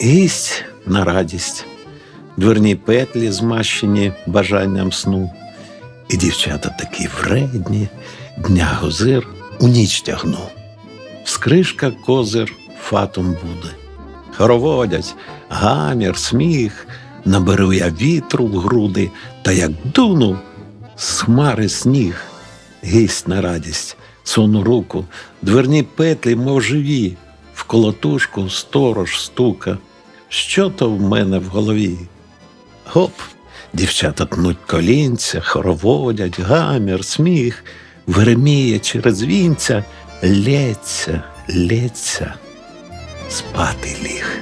Гість на радість, дверні петлі змащені бажанням сну. І дівчата такі вредні, дня гозир у ніч тягну. Скришка козир фатом буде. Хороводять, гамір, сміх, наберу я вітру в груди, та як дуну, з сніг, гість на радість, сону руку, дверні петлі, мов живі, колотушку сторож стука. Що то в мене в голові? Гоп, дівчата тнуть колінця, хороводять, гамір, сміх, Вереміє через вінця, лється, лється, спати ліг.